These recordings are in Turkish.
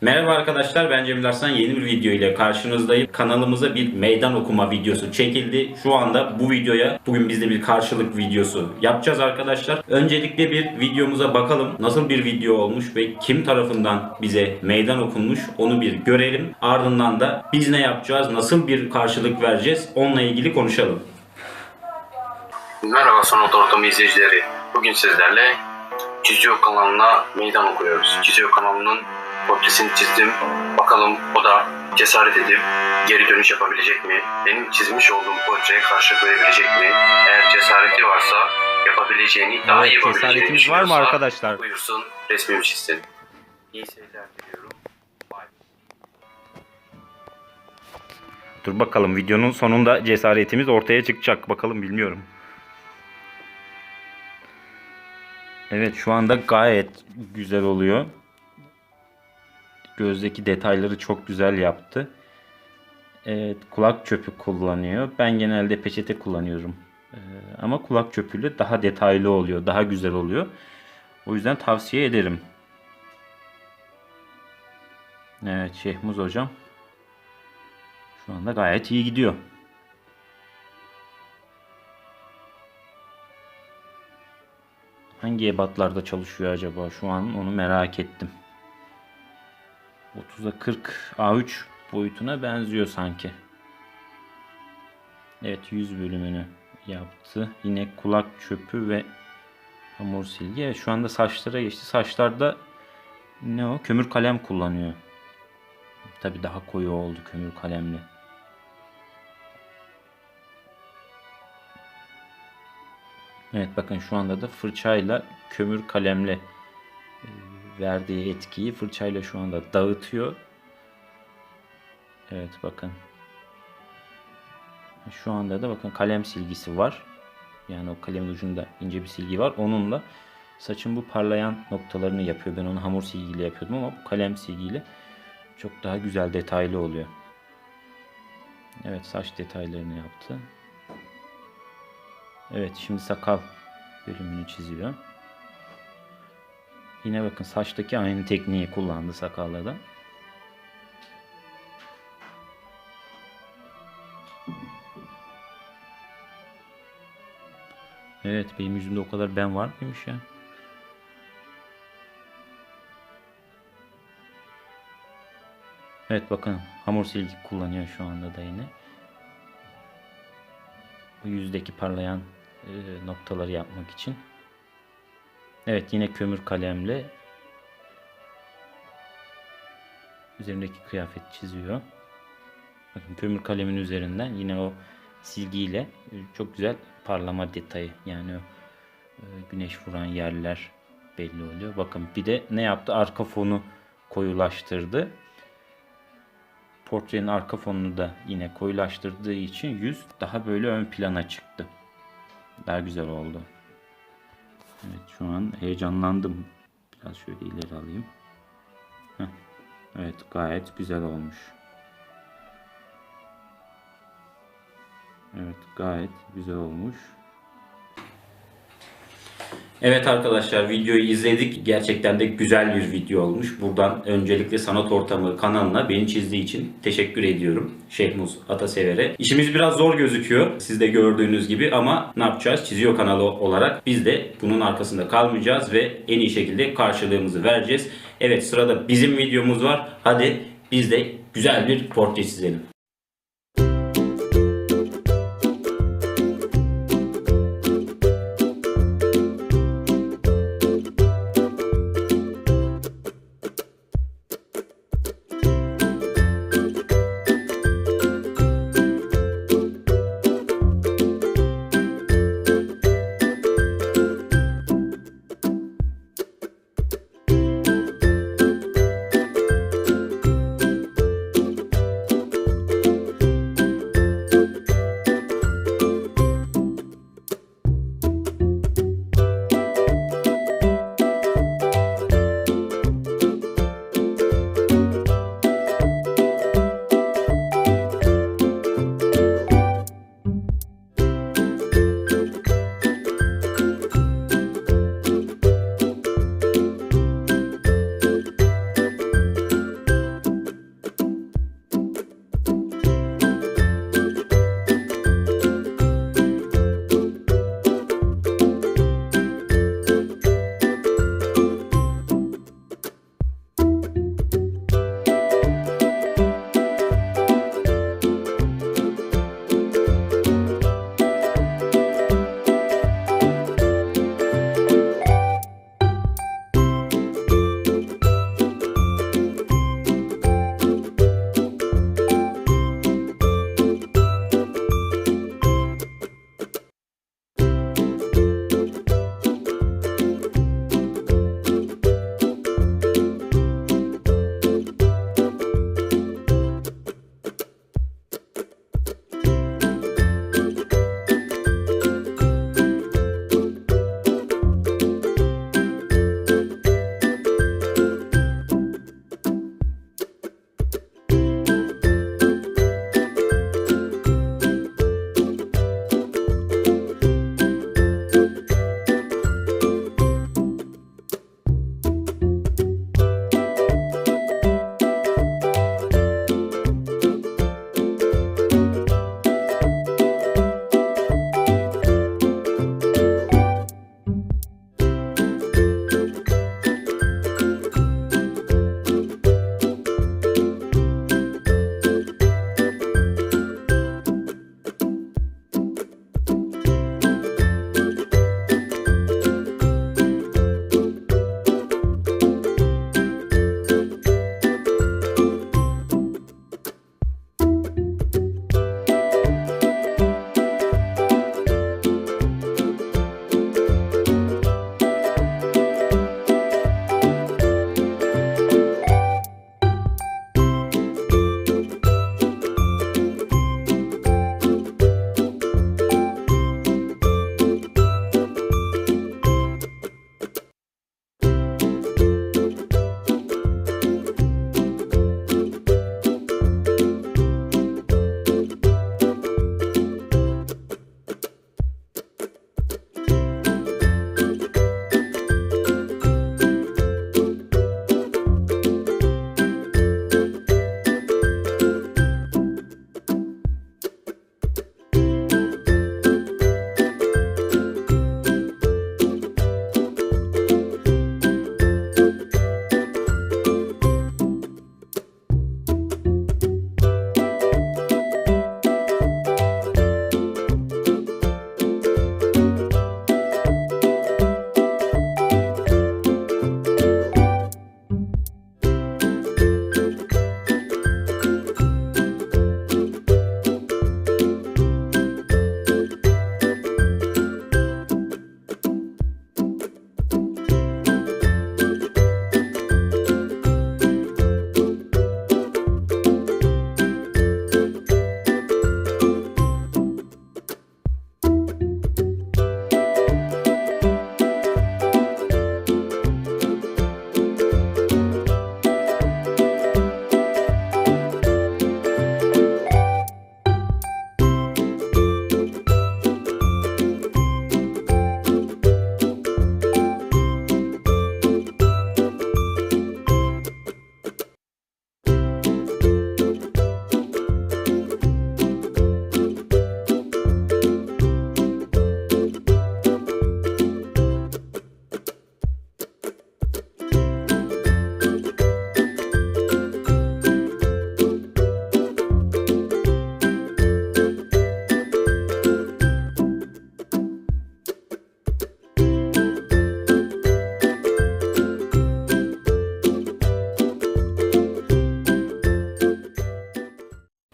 Merhaba arkadaşlar ben Cemil Arslan yeni bir video ile karşınızdayım. Kanalımıza bir meydan okuma videosu çekildi. Şu anda bu videoya bugün biz de bir karşılık videosu yapacağız arkadaşlar. Öncelikle bir videomuza bakalım. Nasıl bir video olmuş ve kim tarafından bize meydan okunmuş onu bir görelim. Ardından da biz ne yapacağız, nasıl bir karşılık vereceğiz onunla ilgili konuşalım. Merhaba Sanat Ortamı izleyicileri. Bugün sizlerle Çiziyor kanalına meydan okuyoruz. Çiziyor kanalının portresini çizdim. Bakalım o da cesaret edip geri dönüş yapabilecek mi? Benim çizmiş olduğum portreye karşılık verebilecek mi? Eğer cesareti varsa yapabileceğini, daha iyi yapabileceğini cesaretimiz var mı arkadaşlar? Buyursun resmimi çizsin. İyi seyirler diliyorum. Dur bakalım videonun sonunda cesaretimiz ortaya çıkacak. Bakalım bilmiyorum. Evet şu anda gayet güzel oluyor. Gözdeki detayları çok güzel yaptı. Evet kulak çöpü kullanıyor. Ben genelde peçete kullanıyorum. Ee, ama kulak çöpüyle daha detaylı oluyor. Daha güzel oluyor. O yüzden tavsiye ederim. Evet Şehmuz hocam. Şu anda gayet iyi gidiyor. Hangi ebatlarda çalışıyor acaba şu an onu merak ettim. 30'a 40 A3 boyutuna benziyor sanki. Evet yüz bölümünü yaptı. Yine kulak çöpü ve hamur silgi. Evet, şu anda saçlara geçti. Saçlarda ne o? Kömür kalem kullanıyor. Tabi daha koyu oldu kömür kalemli. Evet bakın şu anda da fırçayla kömür kalemle verdiği etkiyi fırçayla şu anda dağıtıyor. Evet bakın. Şu anda da bakın kalem silgisi var. Yani o kalemin ucunda ince bir silgi var. Onunla saçın bu parlayan noktalarını yapıyor. Ben onu hamur silgiyle yapıyordum ama bu kalem silgiyle çok daha güzel detaylı oluyor. Evet saç detaylarını yaptı. Evet şimdi sakal bölümünü çiziyor. Yine bakın saçtaki aynı tekniği kullandı sakalla da. Evet benim yüzümde o kadar ben var mıymış ya? Evet bakın hamur silgi kullanıyor şu anda da yine. Bu yüzdeki parlayan e, noktaları yapmak için. Evet yine kömür kalemle üzerindeki kıyafet çiziyor. Bakın kömür kalemin üzerinden yine o silgiyle çok güzel parlama detayı yani o e, güneş vuran yerler belli oluyor. Bakın bir de ne yaptı? Arka fonu koyulaştırdı. Portrenin arka fonunu da yine koyulaştırdığı için yüz daha böyle ön plana çıktı. Daha güzel oldu. Evet şu an heyecanlandım. Biraz şöyle ileri alayım. Heh. Evet gayet güzel olmuş. Evet gayet güzel olmuş. Evet arkadaşlar videoyu izledik. Gerçekten de güzel bir video olmuş. Buradan öncelikle Sanat Ortamı kanalına beni çizdiği için teşekkür ediyorum. Şehmuz Atasever'e. İşimiz biraz zor gözüküyor. Siz de gördüğünüz gibi ama ne yapacağız? Çiziyor kanalı olarak biz de bunun arkasında kalmayacağız ve en iyi şekilde karşılığımızı vereceğiz. Evet sırada bizim videomuz var. Hadi biz de güzel bir portre çizelim.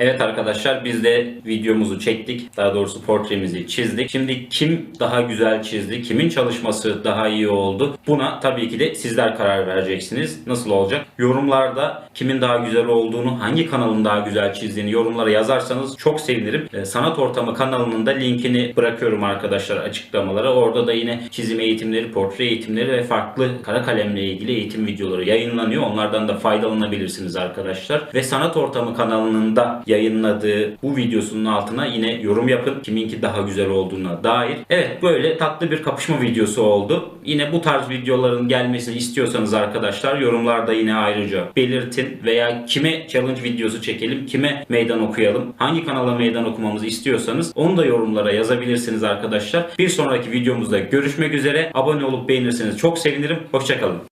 Evet arkadaşlar biz de videomuzu çektik. Daha doğrusu portremizi çizdik. Şimdi kim daha güzel çizdi? Kimin çalışması daha iyi oldu? Buna tabii ki de sizler karar vereceksiniz. Nasıl olacak? Yorumlarda kimin daha güzel olduğunu, hangi kanalın daha güzel çizdiğini yorumlara yazarsanız çok sevinirim. Ee, Sanat Ortamı kanalının da linkini bırakıyorum arkadaşlar açıklamalara. Orada da yine çizim eğitimleri, portre eğitimleri ve farklı kara kalemle ilgili eğitim videoları yayınlanıyor. Onlardan da faydalanabilirsiniz arkadaşlar. Ve Sanat Ortamı kanalının da yayınladığı bu videosunun altına yine yorum yapın. Kiminki daha güzel olduğuna dair. Evet böyle tatlı bir kapışma videosu oldu. Yine bu tarz videoların gelmesini istiyorsanız arkadaşlar yorumlarda yine ayrıca belirtin veya kime challenge videosu çekelim, kime meydan okuyalım, hangi kanala meydan okumamızı istiyorsanız onu da yorumlara yazabilirsiniz arkadaşlar. Bir sonraki videomuzda görüşmek üzere. Abone olup beğenirseniz çok sevinirim. Hoşçakalın.